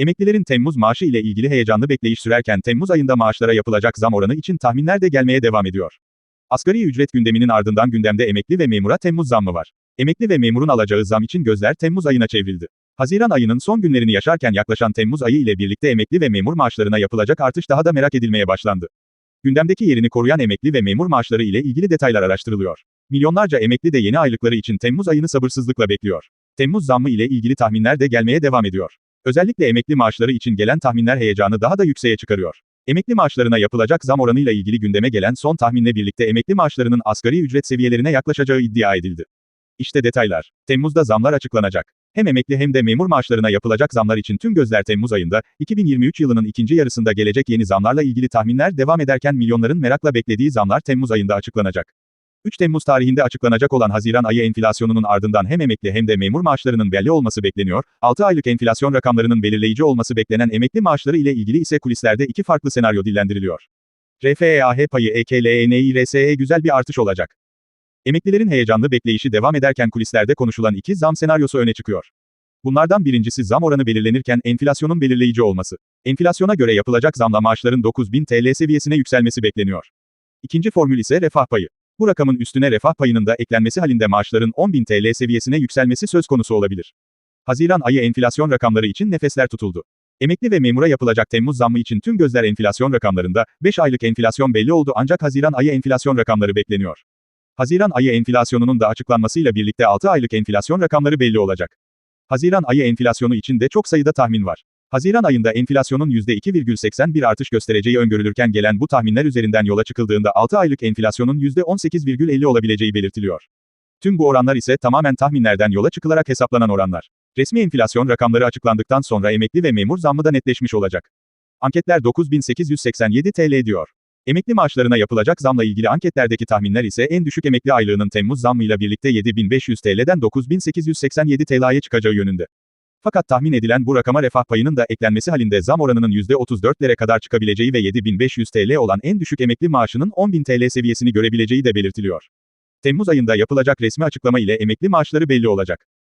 Emeklilerin Temmuz maaşı ile ilgili heyecanlı bekleyiş sürerken Temmuz ayında maaşlara yapılacak zam oranı için tahminler de gelmeye devam ediyor. Asgari ücret gündeminin ardından gündemde emekli ve memura Temmuz zammı var. Emekli ve memurun alacağı zam için gözler Temmuz ayına çevrildi. Haziran ayının son günlerini yaşarken yaklaşan Temmuz ayı ile birlikte emekli ve memur maaşlarına yapılacak artış daha da merak edilmeye başlandı. Gündemdeki yerini koruyan emekli ve memur maaşları ile ilgili detaylar araştırılıyor. Milyonlarca emekli de yeni aylıkları için Temmuz ayını sabırsızlıkla bekliyor. Temmuz zammı ile ilgili tahminler de gelmeye devam ediyor. Özellikle emekli maaşları için gelen tahminler heyecanı daha da yükseğe çıkarıyor. Emekli maaşlarına yapılacak zam oranıyla ilgili gündeme gelen son tahminle birlikte emekli maaşlarının asgari ücret seviyelerine yaklaşacağı iddia edildi. İşte detaylar. Temmuz'da zamlar açıklanacak. Hem emekli hem de memur maaşlarına yapılacak zamlar için tüm gözler Temmuz ayında, 2023 yılının ikinci yarısında gelecek yeni zamlarla ilgili tahminler devam ederken milyonların merakla beklediği zamlar Temmuz ayında açıklanacak. 3 Temmuz tarihinde açıklanacak olan Haziran ayı enflasyonunun ardından hem emekli hem de memur maaşlarının belli olması bekleniyor, 6 aylık enflasyon rakamlarının belirleyici olması beklenen emekli maaşları ile ilgili ise kulislerde iki farklı senaryo dillendiriliyor. RFEAH payı E EKLENİRSE güzel bir artış olacak. Emeklilerin heyecanlı bekleyişi devam ederken kulislerde konuşulan iki zam senaryosu öne çıkıyor. Bunlardan birincisi zam oranı belirlenirken enflasyonun belirleyici olması. Enflasyona göre yapılacak zamla maaşların 9000 TL seviyesine yükselmesi bekleniyor. İkinci formül ise refah payı. Bu rakamın üstüne refah payının da eklenmesi halinde maaşların 10.000 TL seviyesine yükselmesi söz konusu olabilir. Haziran ayı enflasyon rakamları için nefesler tutuldu. Emekli ve memura yapılacak Temmuz zammı için tüm gözler enflasyon rakamlarında, 5 aylık enflasyon belli oldu ancak Haziran ayı enflasyon rakamları bekleniyor. Haziran ayı enflasyonunun da açıklanmasıyla birlikte 6 aylık enflasyon rakamları belli olacak. Haziran ayı enflasyonu için de çok sayıda tahmin var. Haziran ayında enflasyonun %2,81 artış göstereceği öngörülürken gelen bu tahminler üzerinden yola çıkıldığında 6 aylık enflasyonun %18,50 olabileceği belirtiliyor. Tüm bu oranlar ise tamamen tahminlerden yola çıkılarak hesaplanan oranlar. Resmi enflasyon rakamları açıklandıktan sonra emekli ve memur zammı da netleşmiş olacak. Anketler 9887 TL diyor. Emekli maaşlarına yapılacak zamla ilgili anketlerdeki tahminler ise en düşük emekli aylığının Temmuz zammıyla birlikte 7500 TL'den 9887 TL'ye çıkacağı yönünde. Fakat tahmin edilen bu rakama refah payının da eklenmesi halinde zam oranının %34'lere kadar çıkabileceği ve 7500 TL olan en düşük emekli maaşının 10.000 TL seviyesini görebileceği de belirtiliyor. Temmuz ayında yapılacak resmi açıklama ile emekli maaşları belli olacak.